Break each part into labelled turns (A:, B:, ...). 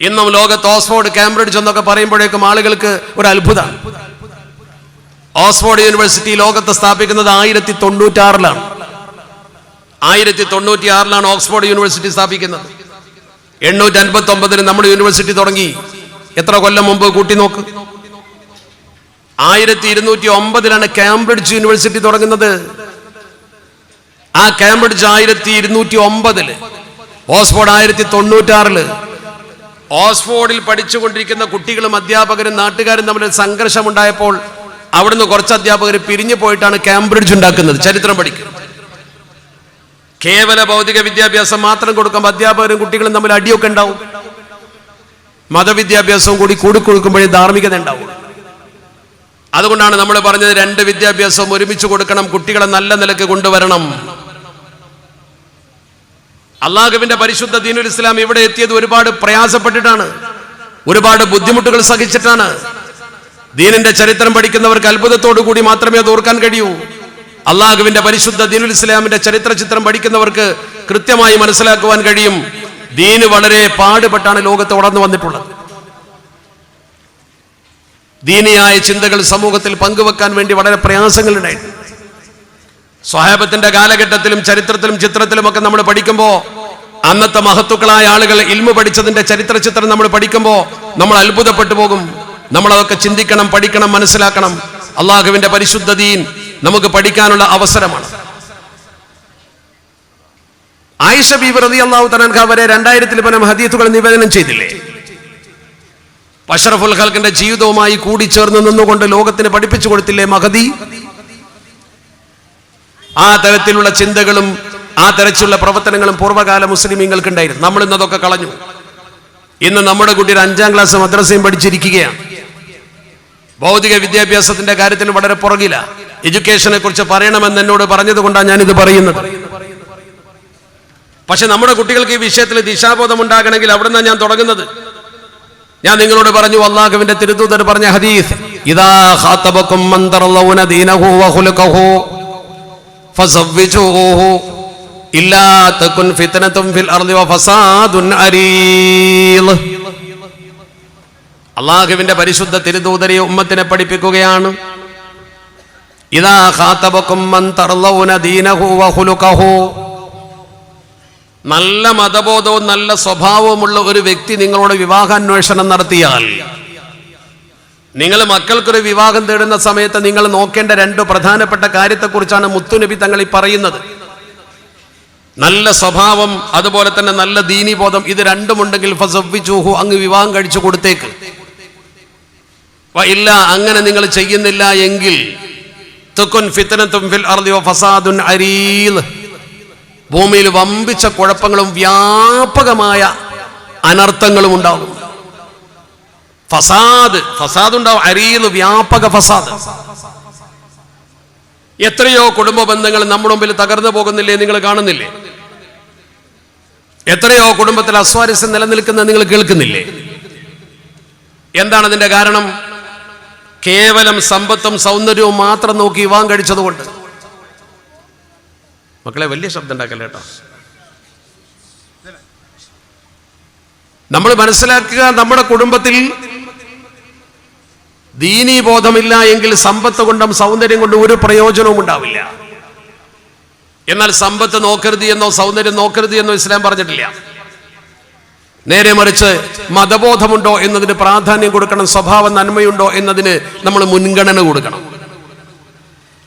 A: ഇന്നും ലോകത്ത് Oxford Cambridge എന്നൊക്കെ പറയുമ്പോഴേക്കും ആളുകൾക്ക് ഒരു അത്ഭുതമാണ് ഓക്സ്ഫോർഡ് യൂണിവേഴ്സിറ്റി ലോകത്ത് സ്ഥാപിക്കുന്നത് ആയിരത്തി തൊണ്ണൂറ്റാറിലാണ് ആയിരത്തി തൊണ്ണൂറ്റി ആറിലാണ് ഓക്സ്ഫോർഡ് യൂണിവേഴ്സിറ്റി സ്ഥാപിക്കുന്നത്. എണ്ണൂറ്റി അൻപത്തി ഒമ്പതിന് നമ്മുടെ യൂണിവേഴ്സിറ്റി തുടങ്ങി. എത്ര കൊല്ലം മുമ്പ് കൂട്ടി നോക്ക്. ആയിരത്തി ഇരുന്നൂറ്റി ഒമ്പതിലാണ് കാംബ്രിഡ്ജ് യൂണിവേഴ്സിറ്റി തുടങ്ങുന്നത്. ആ കാംബ്രിഡ്ജ് ആയിരത്തി ഇരുന്നൂറ്റി ഒമ്പതിൽ ഓക്സ്ഫോർഡ് ആയിരത്തി തൊണ്ണൂറ്റാറിൽ ഓക്സ്ഫോർഡിൽ പഠിച്ചുകൊണ്ടിരിക്കുന്ന കുട്ടികളും അധ്യാപകരും നാട്ടുകാരും തമ്മിൽ സംഘർഷമുണ്ടായപ്പോൾ അവിടുന്ന് കുറച്ച് അധ്യാപകർ പിരിഞ്ഞു പോയിട്ടാണ് കാംബ്രിഡ്ജ് ഉണ്ടാക്കുന്നത്. ചരിത്രം പഠിക്കുന്നത് കേവല ഭൗതിക വിദ്യാഭ്യാസം മാത്രം കൊടുക്കുമ്പോൾ അധ്യാപകരും കുട്ടികളും തമ്മിൽ അടിയൊക്കെ ഉണ്ടാവും. മതവിദ്യാഭ്യാസവും കൂടി കൂടി കൊടുക്കുമ്പോഴേ ധാർമ്മികത ഉണ്ടാവും അതുകൊണ്ടാണ് നമ്മൾ പറഞ്ഞത് രണ്ട് വിദ്യാഭ്യാസം ഒരുമിച്ച് കൊടുക്കണം കുട്ടികളെ നല്ല നിലയ്ക്ക് കൊണ്ടുവരണം. അള്ളാഹുവിന്റെ പരിശുദ്ധ ദീനുൽ ഇസ്ലാം ഇവിടെ എത്തിയത് ഒരുപാട് പ്രയാസപ്പെട്ടിട്ടാണ്. ഒരുപാട് ബുദ്ധിമുട്ടുകൾ സഹിച്ചിട്ടാണ്. ദീനിന്റെ ചരിത്രം പഠിക്കുന്നവർക്ക് അത്ഭുതത്തോടു കൂടി മാത്രമേ അത് ഓർക്കാൻ കഴിയൂ. അള്ളാഹുവിന്റെ പരിശുദ്ധ ദീനുൽ ഇസ്ലാമിന്റെ ചരിത്ര ചിത്രം പഠിക്കുന്നവർക്ക് കൃത്യമായി മനസ്സിലാക്കുവാൻ കഴിയും. ദീന് വളരെ പാടുപെട്ടാണ് ലോകത്ത് വളർന്നു വന്നിട്ടുള്ളത്. ദീനിയായ ചിന്തകൾ സമൂഹത്തിൽ പങ്കുവെക്കാൻ വേണ്ടി വളരെ പ്രയാസങ്ങൾ ഉണ്ടായിട്ടുണ്ട് സ്വഹാബത്തിന്റെ കാലഘട്ടത്തിലും ചരിത്രത്തിലും ചിത്രത്തിലും ഒക്കെ നമ്മൾ പഠിക്കുമ്പോൾ അന്നത്തെ മഹത്തുക്കളായ ആളുകൾ ഇൽമു പഠിച്ചതിന്റെ ചരിത്ര ചിത്രം നമ്മൾ പഠിക്കുമ്പോൾ നമ്മൾ അത്ഭുതപ്പെട്ടു പോകും. നമ്മൾ അതൊക്കെ ചിന്തിക്കണം പഠിക്കണം മനസ്സിലാക്കണം. അള്ളാഹുവിന്റെ പരിശുദ്ധ ദീൻ നമുക്ക് പഠിക്കാനുള്ള അവസരമാണ്. ആയിഷ ബീബ് റതി അള്ളാഹു തനൻഖ വരെ രണ്ടായിരത്തിൽ പരം ഹദീത്തുകൾ നിവേദനം ചെയ്തില്ലേ? അഷറഫുൽ ഖൽക്കിന്റെ ജീവിതവുമായി കൂടി ചേർന്ന് നിന്നുകൊണ്ട് ലോകത്തിന് പഠിപ്പിച്ചു കൊടുത്തില്ലേ മഹദി? ആ തരത്തിലുള്ള ചിന്തകളും ആ തരത്തിലുള്ള പ്രവർത്തനങ്ങളും പൂർവകാല മുസ്ലിമീങ്ങൾക്ക് ഉണ്ടായിരുന്നു നമ്മൾ ഇന്നതൊക്കെ കളഞ്ഞു. ഇന്ന് നമ്മുടെ കുട്ടിയുടെ അഞ്ചാം ക്ലാസ് മദ്രസയും പഠിച്ചിരിക്കുകയാണ്. ഭൗതിക വിദ്യാഭ്യാസത്തിന്റെ കാര്യത്തിൽ വളരെ പുറകില. എഡ്യൂക്കേഷനെ കുറിച്ച് പറയണമെന്ന് എന്നോട് പറഞ്ഞത് കൊണ്ടാണ് ഞാനിത് പറയുന്നത്. പക്ഷെ നമ്മുടെ കുട്ടികൾക്ക് ഈ വിഷയത്തിൽ ദിശാബോധം ഉണ്ടാകണമെങ്കിൽ അവിടെ നിന്നാണ് ഞാൻ തുടങ്ങുന്നത്. ഞാൻ നിങ്ങളോട് പറഞ്ഞു അള്ളാഹുവിന്റെ തിരുത്തൂതർ പറഞ്ഞ ഹദീസ് ഇതാ ഖാതബക്കും അള്ളാഹുവിന്റെ പരിശുദ്ധ തിരുദൂതരെ ഉമ്മത്തിനെ പഠിപ്പിക്കുകയാണ്. നല്ല മതബോധവും നല്ല സ്വഭാവവുമുള്ള ഒരു വ്യക്തി നിങ്ങളോട് വിവാഹാന്വേഷണം നടത്തിയാൽ നിങ്ങൾ മക്കൾക്കൊരു വിവാഹം തേടുന്ന സമയത്ത് നിങ്ങൾ നോക്കേണ്ട രണ്ട് പ്രധാനപ്പെട്ട കാര്യത്തെക്കുറിച്ചാണ് മുത്തുനബി തങ്ങൾ ഈ പറയുന്നത്. നല്ല സ്വഭാവം അതുപോലെ തന്നെ നല്ല ദീനീബോധം ഇത് രണ്ടുമുണ്ടെങ്കിൽ ഫസവ്വിചൂഹു അങ്ങ് വിവാഹം കഴിച്ചു കൊടുത്തേക്ക്. ഇല്ല അങ്ങനെ നിങ്ങൾ ചെയ്യുന്നില്ല എങ്കിൽ ഫസാദുൻ അരീൽ ഭൂമിയിൽ വമ്പിച്ച കുഴപ്പങ്ങളും വ്യാപകമായ അനർത്ഥങ്ങളും ഉണ്ടാകും. ഫസാദ് ഫസാദ് ഉണ്ടാവും അരിയിൽ വ്യാപക ഫസാദ്. എത്രയോ കുടുംബ ബന്ധങ്ങൾ നമ്മുടെ മുമ്പിൽ തകർന്നു പോകുന്നില്ലേ നിങ്ങൾ കാണുന്നില്ലേ? എത്രയോ കുടുംബത്തിൽ അസ്വാരസ്യം നിലനിൽക്കുന്നത് നിങ്ങൾ കേൾക്കുന്നില്ലേ? എന്താണ് അതിന്റെ കാരണം? കേവലം സമ്പത്തും സൗന്ദര്യവും മാത്രം നോക്കി വിവാഹം കഴിച്ചതുകൊണ്ട്. മക്കളെ വലിയ ശബ്ദം ഉണ്ടാക്കല്ലേ കേട്ടോ? നമ്മൾ മനസ്സിലാക്കുക നമ്മുടെ കുടുംബത്തിൽ ദീനീ ബോധമില്ല എങ്കിൽ സമ്പത്ത് കൊണ്ടും സൗന്ദര്യം കൊണ്ടും ഒരു പ്രയോജനവും ഉണ്ടാവില്ല. എന്നാൽ സമ്പത്ത് നോക്കരുത് എന്നോ സൗന്ദര്യം നോക്കരുത് എന്നോ ഇസ്ലാം പറഞ്ഞിട്ടില്ല. നേരെ മറിച്ച് മതബോധമുണ്ടോ എന്നതിന് പ്രാധാന്യം കൊടുക്കണം സ്വഭാവ നന്മയുണ്ടോ എന്നതിന് നമ്മൾ മുൻഗണന കൊടുക്കണം.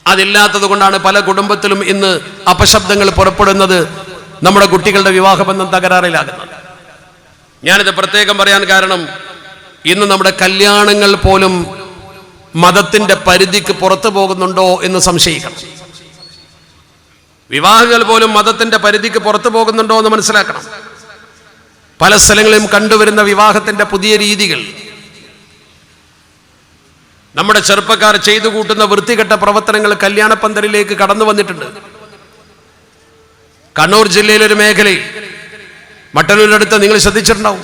A: അതില്ലാത്തത് കൊണ്ടാണ് പല കുടുംബത്തിലും ഇന്ന് അപശബ്ദങ്ങൾ പുറപ്പെടുന്നത് നമ്മുടെ കുട്ടികളുടെ വിവാഹബന്ധം തകരാറിലാകുന്നത്. ഞാനിത് പ്രത്യേകം പറയാൻ കാരണം ഇന്ന് നമ്മുടെ കല്യാണങ്ങൾ പോലും മതത്തിന്റെ പരിധിക്ക് പുറത്തു പോകുന്നുണ്ടോ എന്ന് സംശയിക്കണം. വിവാഹങ്ങൾ പോലും മതത്തിന്റെ പരിധിക്ക് പുറത്തു പോകുന്നുണ്ടോ എന്ന് മനസ്സിലാക്കണം. പല സ്ഥലങ്ങളിലും കണ്ടുവരുന്ന വിവാഹത്തിന്റെ പുതിയ രീതികൾ. നമ്മുടെ ചെറുപ്പക്കാർ ചെയ്തു കൂട്ടുന്ന വൃത്തികെട്ട പ്രവർത്തനങ്ങൾ കല്യാണപ്പന്തലിലേക്ക് കടന്നു വന്നിട്ടുണ്ട്. കണ്ണൂർ ജില്ലയിലെ ഒരു മേഖലയിൽ മട്ടന്നൂരിനടുത്ത് നിങ്ങൾ ശ്രദ്ധിച്ചിട്ടുണ്ടാവും.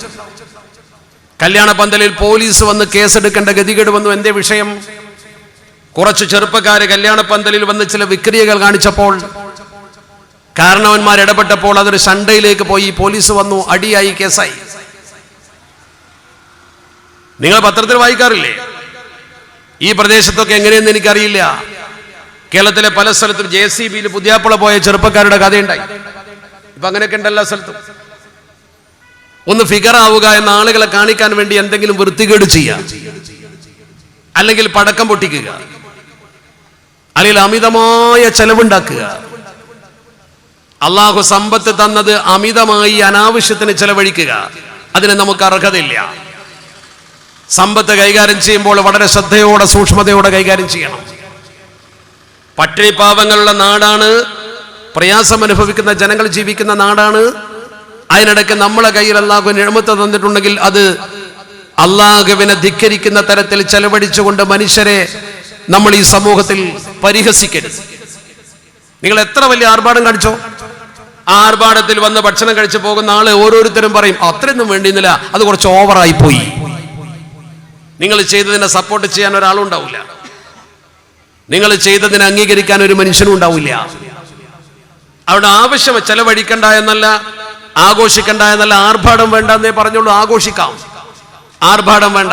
A: കല്യാണ പന്തലിൽ പോലീസ് വന്ന് കേസെടുക്കേണ്ട ഗതികേട് വന്നു. എന്തേ വിഷയം? കുറച്ച് ചെറുപ്പക്കാര് കല്യാണ പന്തലിൽ വന്ന് ചില വിക്രിയകൾ കാണിച്ചപ്പോൾ കാരണവന്മാർ ഇടപെട്ടപ്പോൾ അതൊരു സൺഡേയിലേക്ക് പോയി. പോലീസ് വന്നു അടിയായി കേസായി. നിങ്ങൾ പത്രത്തിൽ വായിക്കാറില്ലേ? ഈ പ്രദേശത്തൊക്കെ എങ്ങനെയെന്ന് എനിക്കറിയില്ല. കേരളത്തിലെ പല സ്ഥലത്തും ജെ സി ബിയിൽ പുതിയാപ്പുള പോയ ചെറുപ്പക്കാരുടെ കഥയുണ്ടായി. ഇപ്പൊ അങ്ങനെയൊക്കെ ഉണ്ട് എല്ലാ സ്ഥലത്തും. ഒന്ന് ഫിഗർ ആവുക എന്ന ആളുകളെ കാണിക്കാൻ വേണ്ടി എന്തെങ്കിലും വൃത്തികേട് ചെയ്യാം അല്ലെങ്കിൽ പടക്കം പൊട്ടിക്കുക. അല്ലെങ്കിൽ അമിതമായ ചെലവുണ്ടാക്കുക. അള്ളാഹു സമ്പത്ത് തന്നത് അമിതമായി അനാവശ്യത്തിന് ചെലവഴിക്കുക. അതിന് നമുക്ക് അർഹതയില്ല. സമ്പത്ത് കൈകാര്യം ചെയ്യുമ്പോൾ വളരെ ശ്രദ്ധയോടെ സൂക്ഷ്മതയോടെ കൈകാര്യം ചെയ്യണം. പട്ടിണി പാവങ്ങളുള്ള നാടാണ്. പ്രയാസം അനുഭവിക്കുന്ന ജനങ്ങൾ ജീവിക്കുന്ന നാടാണ്. അതിനിടയ്ക്ക് നമ്മളെ കയ്യിൽ അള്ളാഹു നിഴമത്ത് തന്നിട്ടുണ്ടെങ്കിൽ അത് അള്ളാഹുവിനെ ധിക്കരിക്കുന്ന തരത്തിൽ ചെലവഴിച്ചുകൊണ്ട് മനുഷ്യരെ നമ്മൾ ഈ സമൂഹത്തിൽ പരിഹസിക്കരുത്. നിങ്ങൾ എത്ര വലിയ ആർഭാടം കാണിച്ചോ? ആർഭാടത്തിൽ വന്ന് ഭക്ഷണം കഴിച്ചു പോകുന്ന ആൾ ഓരോരുത്തരും പറയും അത്രയൊന്നും വേണ്ടിയിരുന്നില്ല അത് കുറച്ച് ഓവറായി പോയി. നിങ്ങൾ ചെയ്തതിനെ സപ്പോർട്ട് ചെയ്യാൻ ഒരാളും ഉണ്ടാവില്ല. നിങ്ങൾ ചെയ്തതിനെ അംഗീകരിക്കാൻ ഒരു മനുഷ്യനും ഉണ്ടാവില്ല. അവിടെ ആവശ്യം ചെലവഴിക്കണ്ട എന്നല്ല ആഘോഷിക്കണ്ട എന്നല്ല ആർഭാടം വേണ്ട എന്നേ പറഞ്ഞുള്ളൂ ആഘോഷിക്കാം. ആർഭാടം വേണ്ട.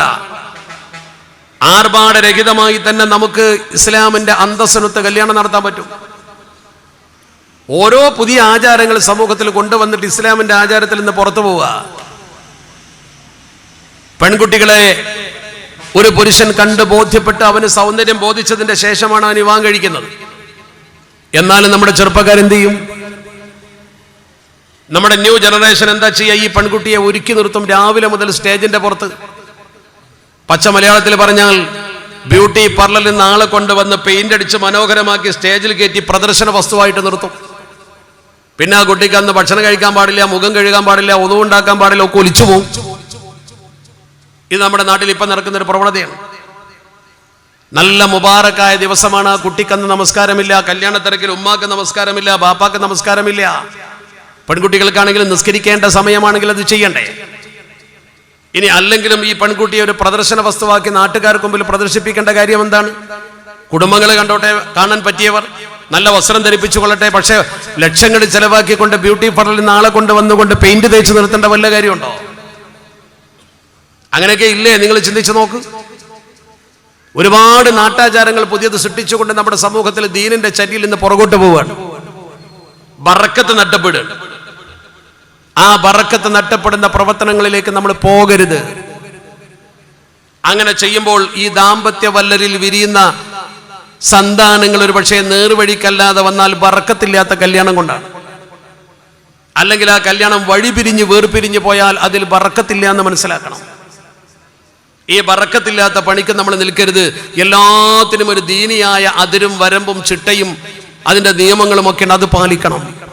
A: ആർഭാടരഹിതമായി തന്നെ നമുക്ക് ഇസ്ലാമിന്റെ അന്തസ്സനത്ത് കല്യാണം നടത്താൻ പറ്റും. ഓരോ പുതിയ ആചാരങ്ങൾ സമൂഹത്തിൽ കൊണ്ടുവന്നിട്ട് ഇസ്ലാമിന്റെ ആചാരത്തിൽ നിന്ന് പുറത്തു പോവുക. പെൺകുട്ടികളെ ഒരു പുരുഷൻ കണ്ട് ബോധ്യപ്പെട്ട് അവന് സൗന്ദര്യം ബോധിച്ചതിന്റെ ശേഷമാണ് അവൻ വിവാഹം കഴിക്കുന്നത്. എന്നാലും നമ്മുടെ ചെറുപ്പക്കാരെന്ത് ചെയ്യും? നമ്മുടെ ന്യൂ ജനറേഷൻ എന്താ ചെയ്യുക? ഈ പെൺകുട്ടിയെ ഒരുക്കി നിർത്തും രാവിലെ മുതൽ സ്റ്റേജിന്റെ പുറത്ത്. പച്ച മലയാളത്തിൽ പറഞ്ഞാൽ ബ്യൂട്ടി പാർലറിൽ നിന്ന് ആളെ കൊണ്ടുവന്ന് പെയിന്റ് അടിച്ച് മനോഹരമാക്കി സ്റ്റേജിൽ കയറ്റി പ്രദർശന വസ്തുവായിട്ട് നിർത്തും. പിന്നെ ആ കുട്ടിക്ക് അന്ന് ഭക്ഷണം കഴിക്കാൻ പാടില്ല മുഖം കഴുകാൻ പാടില്ല ഒതുവുണ്ടാക്കാൻ പാടില്ല ഒക്കെ ഒലിച്ചു പോകും ഇത് നമ്മുടെ നാട്ടിൽ ഇപ്പം നടക്കുന്ന ഒരു പ്രവണതയാണ്. നല്ല മുബാറക്കായ ദിവസമാണ്. കുട്ടിക്കന്ന് നമസ്കാരമില്ല കല്യാണത്തിരക്കിൽ ഉമ്മാക്ക് നമസ്കാരമില്ല ബാപ്പാക്ക് നമസ്കാരമില്ല. പെൺകുട്ടികൾക്കാണെങ്കിലും നിസ്കരിക്കേണ്ട സമയമാണെങ്കിൽ അത് ചെയ്യണ്ടേ? ഇനി അല്ലെങ്കിലും ഈ പെൺകുട്ടിയെ ഒരു പ്രദർശന വസ്തുവാക്കി നാട്ടുകാർക്ക് മുമ്പിൽ പ്രദർശിപ്പിക്കേണ്ട കാര്യം എന്താണ്? കുടുംബങ്ങളെ കണ്ടോട്ടെ കാണാൻ പറ്റിയവർ. നല്ല വസ്ത്രം ധരിപ്പിച്ചു കൊള്ളട്ടെ. പക്ഷേ ലക്ഷങ്ങൾ ചെലവാക്കിക്കൊണ്ട് ബ്യൂട്ടി പാർലറിൽ നാളെ കൊണ്ട് വന്നുകൊണ്ട് പെയിന്റ് തേച്ച് നിർത്തേണ്ട വല്ല കാര്യമുണ്ടോ? അങ്ങനെയൊക്കെ ഇല്ലേ? നിങ്ങൾ ചിന്തിച്ചു നോക്ക്. ഒരുപാട് നാട്ടാചാരങ്ങൾ പുതിയത് സൃഷ്ടിച്ചുകൊണ്ട് നമ്മുടെ സമൂഹത്തിൽ ദീനിന്റെ ചരിയിൽ നിന്ന് പുറകോട്ട് പോവുകയാണ്. ബറക്കത്ത് നഷ്ടപ്പെടുകയാണ് ആ ബറക്കത്ത് നഷ്ടപ്പെടുന്ന പ്രവർത്തനങ്ങളിലേക്ക് നമ്മൾ പോകരുത്. അങ്ങനെ ചെയ്യുമ്പോൾ ഈ ദാമ്പത്യ വല്ലരിൽ വിരിയുന്ന സന്താനങ്ങൾ ഒരു പക്ഷേ നേർവഴിക്കല്ലാതെ വന്നാൽ വറക്കത്തില്ലാത്ത കല്യാണം കൊണ്ടാണ്. അല്ലെങ്കിൽ ആ കല്യാണം വഴി പിരിഞ്ഞ് വേർപിരിഞ്ഞ് പോയാൽ അതിൽ വറക്കത്തില്ല എന്ന് മനസ്സിലാക്കണം. ഈ വറക്കത്തില്ലാത്ത പണിക്ക് നമ്മൾ നിൽക്കരുത്. എല്ലാത്തിനും ഒരു ദീനിയായ അതിരും വരമ്പും ചിട്ടയും അതിന്റെ നിയമങ്ങളും ഒക്കെ അത് പാലിക്കണം.